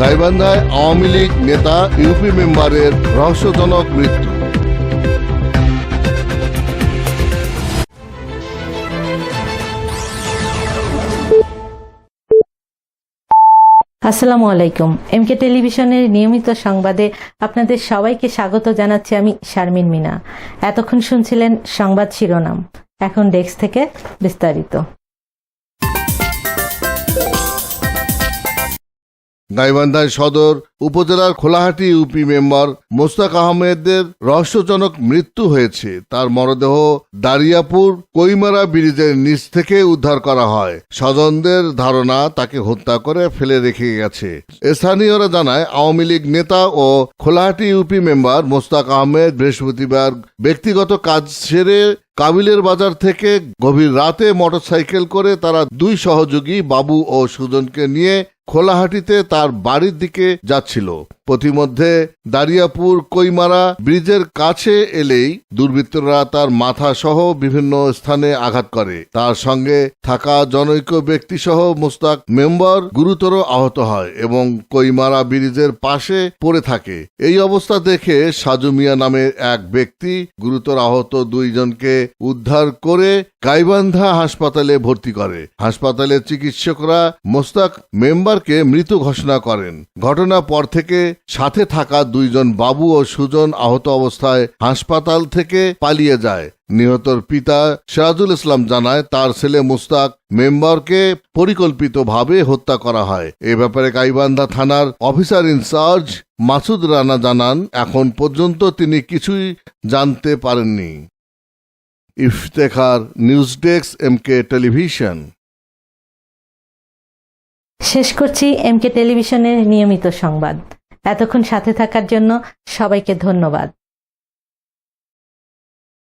গাইবান্ধায় আওয়ামী লীগ নেতা ইউপি মেম্বারের রহস্যজনক মৃত্যু। আসসালামু আলাইকুম। এমকে টেলিভিশনের নিয়মিত সংবাদে আপনাদের সবাইকে স্বাগত জানাচ্ছি আমি শারমিন মিনা। এতক্ষণ শুনছিলেন সংবাদ শিরোনাম। এখন ডেস্ক থেকে বিস্তারিত। গাইবান্ধায় সদর উপজেলার খোলাহাটি ইউপি মেম্বার মোস্তাক আহমেদের রহস্যজনক মৃত্যু হয়েছে। তার মরদেহ দারিয়াপুর কৈমারা ব্রিজের নিচ থেকে উদ্ধার করা হয়। স্বজনদের ধারণা তাকে হত্যা করে ফেলে রেখে গেছে। স্থানীয়রা জানায়, আওয়ামী লীগ নেতা ও খোলাহাটি ইউপি মেম্বার মোস্তাক আহমেদ বৃহস্পতিবার ব্যক্তিগত কাজ সেরে কাবিলের বাজার থেকে গভীর রাতে মোটরসাইকেল করে তারা দুই সহযোগী বাবু ও সুজনকে নিয়ে খোলাহাটিতে তার বাড়ির দিকে যাচ্ছিল। প্রতিমধ্যে দারিয়াপুর কৈমারা ব্রিজের কাছে এলেই দুর্বৃত্তরা তার মাথা সহ বিভিন্ন স্থানে আঘাত করে। তার সঙ্গে থাকা জনৈক ব্যক্তি সহ মোস্তাক মেম্বার গুরুতর আহত হয় এবং কৈমারা ব্রিজের পাশে পড়ে থাকে। এই অবস্থা দেখে সাজু মিয়া নামের এক ব্যক্তি, গুরুতর আহত দুইজনকে উদ্ধার করে গাইবান্ধা হাসপাতালে ভর্তি করে। হাসপাতালের চিকিৎসকরা মোস্তাক মেম্বারকে মৃত ঘোষণা করেন। ঘটনা পর থেকে সাথে থাকা দুইজন বাবু ও সুজন আহত অবস্থায় হাসপাতাল থেকে পালিয়ে যায়। নিহতর পিতা সিরাজুল ইসলাম জানায়, তার ছেলে মুস্তাক মেম্বারকে পরিকল্পিতভাবে হত্যা করা হয়। এ ব্যাপারে গাইবান্ধা থানার অফিসার ইনচার্জ মাসুদ রানা জানান, এখন পর্যন্ত তিনি কিছুই জানতে পারেননি। Iftekhar news desk M K television. শেষ করছি এমকে টেলিভিশনের নিয়মিত সংবাদ। এতক্ষণ সাথে থাকার জন্য সবাইকে ধন্যবাদ।